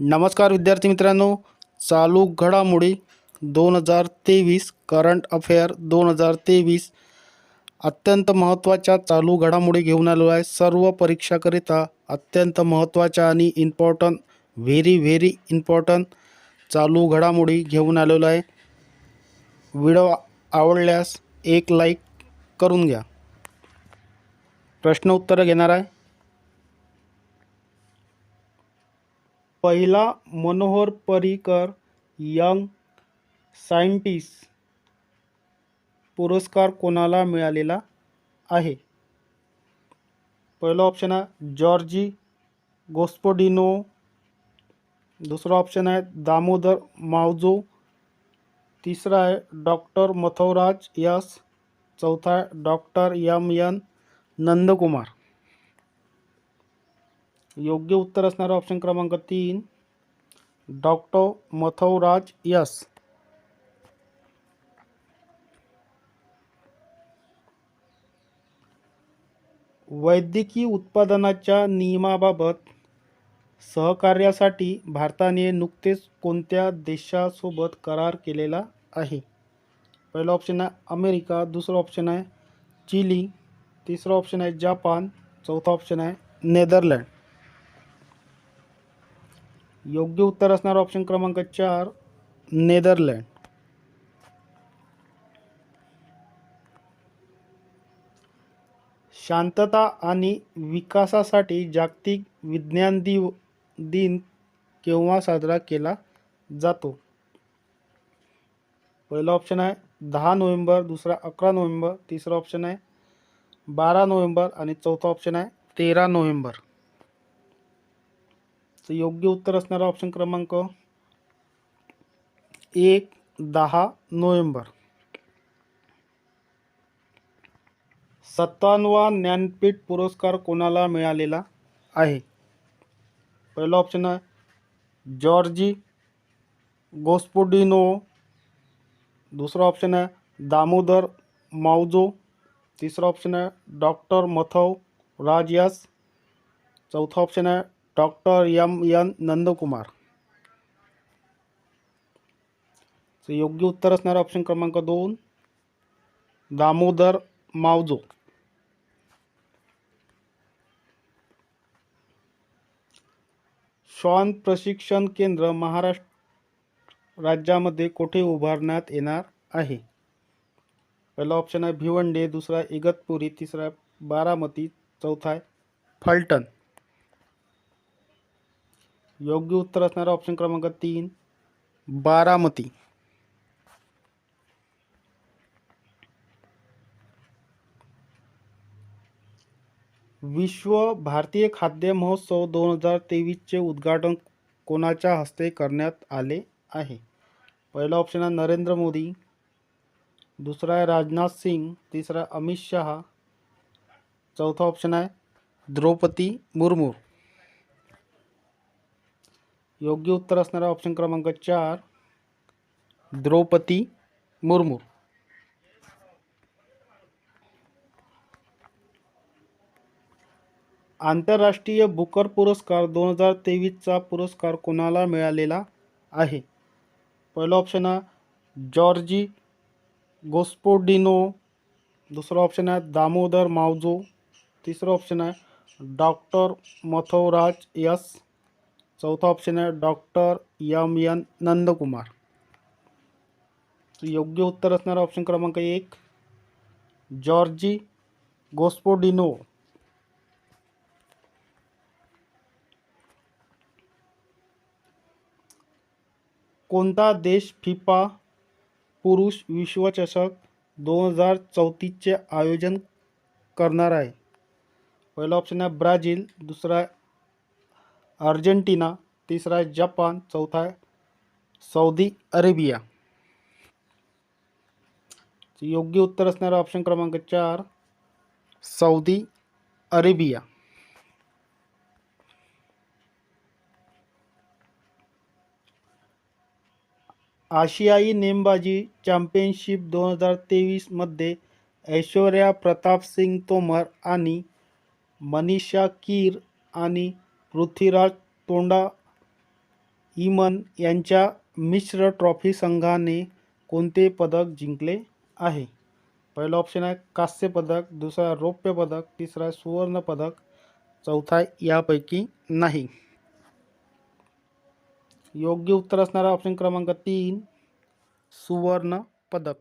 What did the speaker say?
नमस्कार विद्यार्थी मित्रांनो चालू घडामोडी दोन हजार तेवीस करंट अफेअर दोन हजार तेवीस. अत्यंत महत्त्वाच्या चालू घडामोडी घेऊन आलो आहे. सर्व परीक्षाकरिता अत्यंत महत्त्वाच्या आणि इम्पॉर्टंट व्हेरी व्हेरी इम्पॉर्टंट चालू घडामोडी घेऊन आलेलो आहे. व्हिडिओ आवडल्यास एक लाईक करून घ्या. प्रश्न उत्तरं घेणार आहे. पहिला मनोहर पर्रिकर यंग सायंटिस्ट पुरस्कार कोणाला मिळालेला ऑप्शन आहे जॉर्जी गोस्पोडिनो. दुसरा ऑप्शन है दामोदर मावजो. तीसरा है डॉक्टर मथवराज यस चौथा है डॉक्टर यम एन नंदकुमार. योग्य उत्तर असणारा ऑप्शन क्रमांक तीन. Doctor मथवराज S. वैद्यकीय उत्पादनाच्या नियमाबाबत सहकार्यासाठी भारताने नुकतेच कोणत्या देशासोबत करार केलेला आहे? पहिला ऑप्शन आहे अमेरिका दुसरा ऑप्शन आहे चिली तिसरा ऑप्शन आहे जापान चौथा ऑप्शन आहे नेदरलँड. योग्य उत्तर असणार ऑप्शन क्रमांक चार नेदरलँड शांतता आणि विकासासाठी जागतिक विज्ञान दिव दिन केव्हा साजरा केला जातो? पहिला ऑप्शन आहे दहा नोव्हेंबर दुसरा अकरा नोव्हेंबर तिसरा ऑप्शन आहे बारा नोव्हेंबर आणि चौथा ऑप्शन आहे तेरा नोव्हेंबर. तर योग्य उत्तर ऑप्शन क्रमांक एक, दहा, नोव्हेंबर. सत्तावनवा ज्ञानपीठ पुरस्कार आहे? पहिला ऑप्शन आहे जॉर्जी गोस्पोडिनो. दुसरा ऑप्शन है दामोदर मावजो तीसरा ऑप्शन है डॉक्टर मथव राज चौथा ऑप्शन आहे डॉक्टर यम यन नंदकुमार। तर योग्य उत्तर ऑप्शन क्रमांक दोन, दामोदर मावजो. श्वान प्रशिक्षण केंद्र महाराष्ट्र राज्यामध्ये कुठे उभारण्यात येणार आहे? पहिला ऑप्शन आहे भिवंडी, दुसरा इगतपुरी, तिसरा बारामती, चौथा आहे फलटण. योग्य उत्तर असणारा ऑप्शन क्रमांक तीन बारामती. विश्व भारतीय खाद्य महोत्सव दोन हजार तेवीसचे उद्घाटन कोणाच्या हस्ते करण्यात आले आहे? पहिला ऑप्शन आहे नरेंद्र मोदी. दुसरा आहे राजनाथ सिंग. तिसरा अमित शहा. चौथा ऑप्शन आहे द्रौपदी मुर्मू. योग्य उत्तर असणारा ऑप्शन क्रमांक चार द्रौपदी मुर्मू. आंतरराष्ट्रीय बुकर पुरस्कार दोन हजार तेवीसचा पुरस्कार कोणाला मिळालेला आहे? पहिला ऑप्शन आहे जॉर्जी गोस्पोडिनो दुसरा ऑप्शन आहे दामोदर मावजो तिसरा ऑप्शन आहे डॉक्टर मथवराज यस. चौथा ऑप्शन आहे डॉक्टर यम यन नंदकुमार. योग्य उत्तर असणारा ऑप्शन क्रमांक एक जॉर्जी गोस्पोडिनो. कोणता देश फिफा पुरुष विश्वचषक दोन हजार चौतीसचे आयोजन करणार आहे? पहिला ऑप्शन आहे ब्राझील दुसरा अर्जेंटिना तिसरा आहे जपान चौथा आहे सौदी अरेबिया. योग्य उत्तर असणारा ऑप्शन क्रमांक चार सौदी अरेबिया. आशियाई नेमबाजी चॅम्पियनशिप दोन हजार तेवीसमध्ये ऐश्वर्या प्रताप सिंग तोमर आणि मनीषा कीर आणि पृथ्वीराज तोंडा इमन यांच्या मिश्र ट्रॉफी संघाने कोणते पदक जिंकले आहे? पहिला ऑप्शन आहे कांस्य पदक दुसरा रौप्य पदक तिसरा सुवर्ण पदक चौथा यापैकी नाही. योग्य उत्तर असणारा ऑप्शन क्रमांक तीन सुवर्ण पदक.